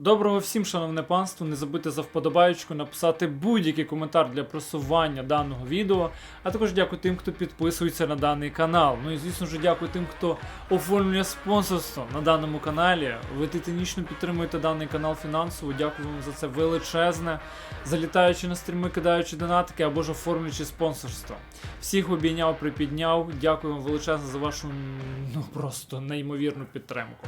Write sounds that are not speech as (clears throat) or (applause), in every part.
Доброго всім, шановне панство, не забудьте за вподобаючку написати будь-який коментар для просування даного відео, а також дякую тим, хто підписується на даний канал. Ну і звісно ж дякую тим, хто оформлює спонсорство на даному каналі. Ви титанічно підтримуєте даний канал фінансово. Dякую вам за це величезне. Залітаючи на стріми, кидаючи донатики або ж оформлюючи спонсорство. Всіх обійняв, припідняв. Дякую вам величезно за вашу ну просто неймовірну підтримку.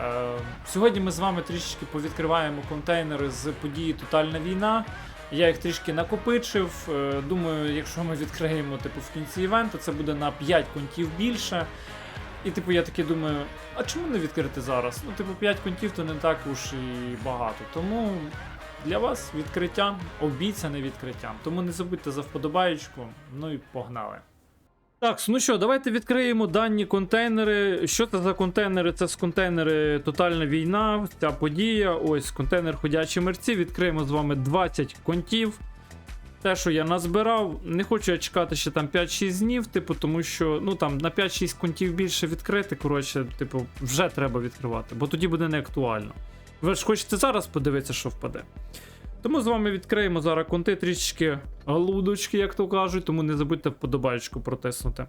Е, Сьогодні ми з вами трішечки повідкриваємо контейнери з події Тотальна війна. Я їх трішки накопичив. Е, Думаю, якщо ми відкриємо типу, в кінці івенту, це буде на 5 контів більше. І типу я таки думаю, а чому не відкрити зараз? Ну, типу, 5 контів то не так уж і багато. Тому для вас відкриття обіцяне відкриттям. Тому не забудьте за вподобаєчку. Ну і погнали. Так, ну що, давайте відкриємо дані контейнери. Що це за контейнери? Це з контейнери Тотальна війна, ця подія. Ось контейнер ходячі мерці. Відкриємо з вами 20 контів. Те, що я назбирав, не хочу я чекати ще там 5-6 днів, типу, тому що ну там на 5-6 контів більше відкрити. Коротше, типу, вже треба відкривати, бо тоді буде не актуально. Ви ж хочете зараз подивитися, що впаде. Тому з вами відкриємо зараз конти трішечки голудочки, як то кажуть, тому не забудьте вподобайку протиснути.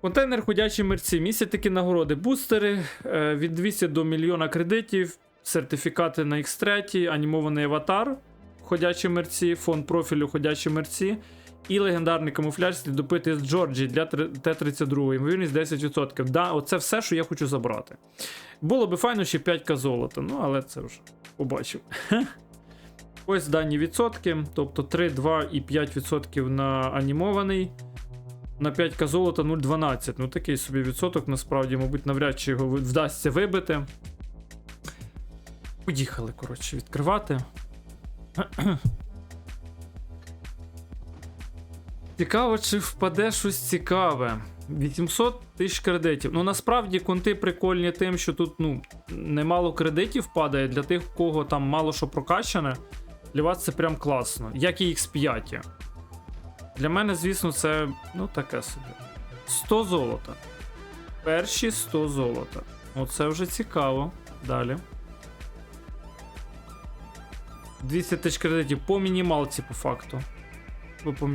Контейнер ходячі мерці. Місяць такі нагороди. Бустери е, від 200 до мільйона кредитів, сертифікати на X3, анімований аватар, ходячі мерці, фон профілю ходячі мерці. І легендарний камуфляж слідопити з Джорджі для Т-32. Ймовірність 10%. Да, оце все, що я хочу забрати. Було би файно ще 5к золота, ну але це вже побачив. (laughs) Ось дані відсотки, тобто 3, 2 і 5% на анімований. На 5к золота 0,12. Ну такий собі відсоток, насправді, мабуть, навряд чи його вдасться вибити. Поїхали, коротше, відкривати. (clears throat) Цікаво, чи впаде щось цікаве. 800 тисяч кредитів. Ну насправді конти прикольні тим, що тут ну, немало кредитів падає для тих, у кого там мало що прокачане. Для вас це прям класно. Як і X5. Для мене, звісно, це ну таке собі. 100 золота. Перші 100 золота. Оце вже цікаво. Далі. 200 тисяч кредитів по мінімалці, по факту. Ви по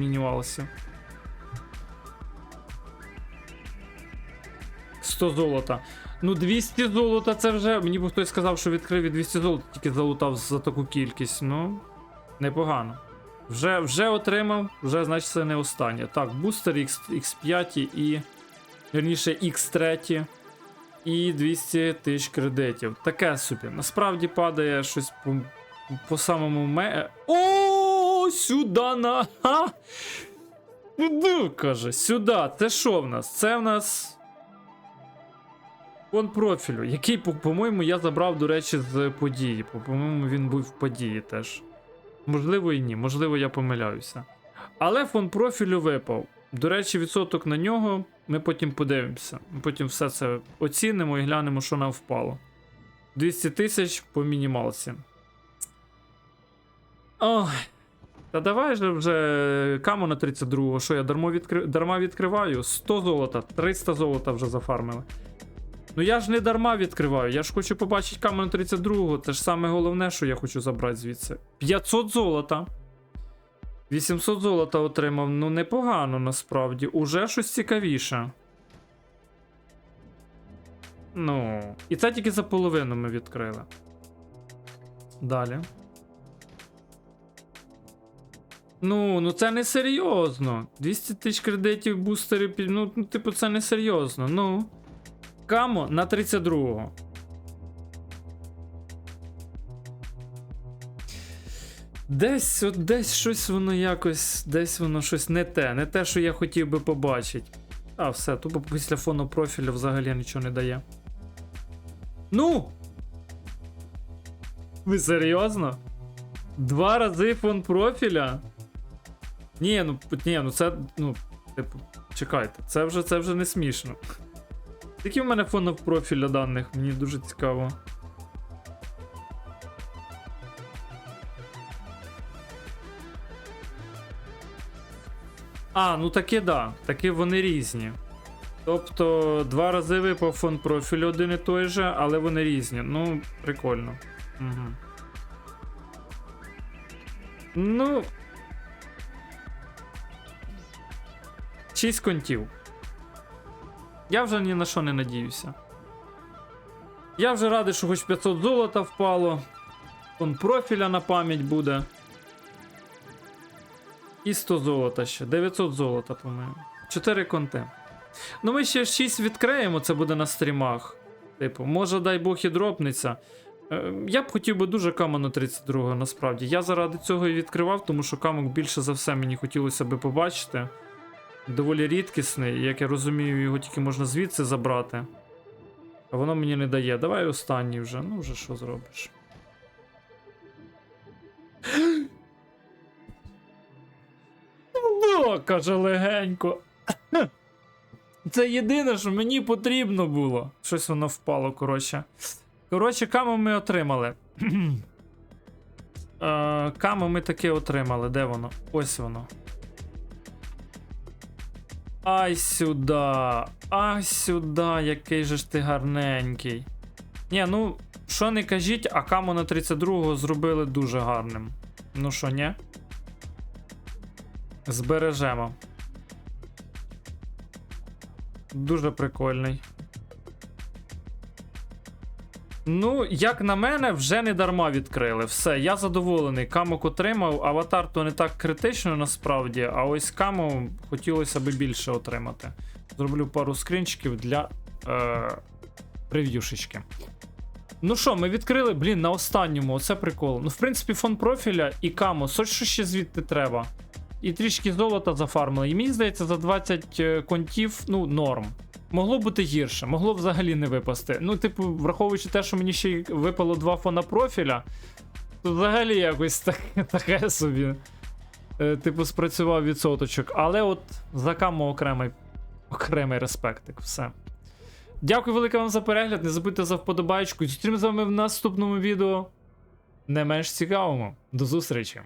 100 золота. Ну, 200 золота це вже. Мені б хтось сказав, що відкрив і 200 золота тільки залутав за таку кількість. Ну, непогано. Вже вже отримав, вже, значить, це не останнє. Так, бустер X, X5 і. Вірніше, X3 і 200 тисяч кредитів. Таке собі. Насправді падає щось по, по самому ме. О, сюди на. Ха! Сюди, каже, сюди. Це що в нас? Це в нас. Фон профілю, який, по- по-моєму, я забрав, до речі, з події. По- По-моєму, він був в події теж. Можливо, і ні, можливо, я помиляюся. Але фон профілю випав. До речі, відсоток на нього ми потім подивимося. Ми потім все це оцінимо і глянемо, що нам впало. 200 тисяч по мінімалці. Ой. Та давай же вже каму на 32-го. Що я дармо відкри... дарма відкриваю? 100 золота, 300 золота вже зафармили. Ну я ж не дарма відкриваю, я ж хочу побачити камеру 32-го. Це ж саме головне, що я хочу забрати звідси. 500 золота. 800 золота отримав. Ну непогано насправді. Уже щось цікавіше. Ну. І це тільки за половину ми відкрили. Далі. Ну, ну це не серйозно. 200 тисяч кредитів бустерів. Ну, ну, типу, це не серйозно. Ну. Камо на 32-го. Десь, от десь щось воно якось, десь воно щось не те, не те, що я хотів би побачити. А, все, тупо після фону профілю взагалі нічого не дає. Ну! Ви серйозно? Два рази фон профіля? Ні, ну ні, ну це, ну, типу, чекайте, це вже це вже не смішно. Який в мене фон профіля даних? Мені дуже цікаво. А, ну таки да. Таки вони різні. Тобто два рази випав фон профілю один і той же, але вони різні. Ну, прикольно. Угу. Ну. 6 контів. Я вже ні на що не надіюся. Я вже радий, що хоч 500 золота впало. Вон профіля на пам'ять буде. І 100 золота ще. 900 золота, по-моєму. 4 конти. Ну, ми ще 6 відкриємо, це буде на стрімах. Типу, може, дай Бог і дропнеться. Е, Я б хотів би дуже каману 32 насправді. Я заради цього і відкривав, тому що камок більше за все мені хотілося би побачити. Доволі рідкісний, як я розумію, його тільки можна звідси забрати. А воно мені не дає. Давай останній вже. Ну, вже що зробиш. Ну, каже легенько. Це єдине, що мені потрібно було. Щось воно впало, коротше. Коротше, камо ми отримали. (clears throat) е, камо ми таки отримали. Де воно? Ось воно. Ай сюда, Ай сюда, який же ж ти гарненький. Ні, ну, що не кажіть, а камо на 32-го зробили дуже гарним. Ну що, ні? Збережемо. Дуже прикольний. Ну, як на мене, вже не дарма відкрили. Все, я задоволений. Камок отримав. Аватар то не так критично насправді, а ось каму хотілося би більше отримати. Зроблю пару скринчиків для е, прев'юшечки. Ну що, ми відкрили, блін, на останньому, оце прикол. Ну, в принципі, фон профіля і камо, що ще звідти треба. І трішки золота зафармили. І мені здається, за 20 е, контів, ну, норм. Могло бути гірше, могло взагалі не випасти. Ну, типу, враховуючи те, що мені ще й випало два фона профіля, то взагалі якось так, (laughs) таке собі. Е, типу, спрацював відсоточок. Але от за камо окремий, окремий респектик, все. Дякую велике вам за перегляд. Не забудьте за вподобайку. Зустрінемо з вами в наступному відео. Не менш цікавому. До зустрічі!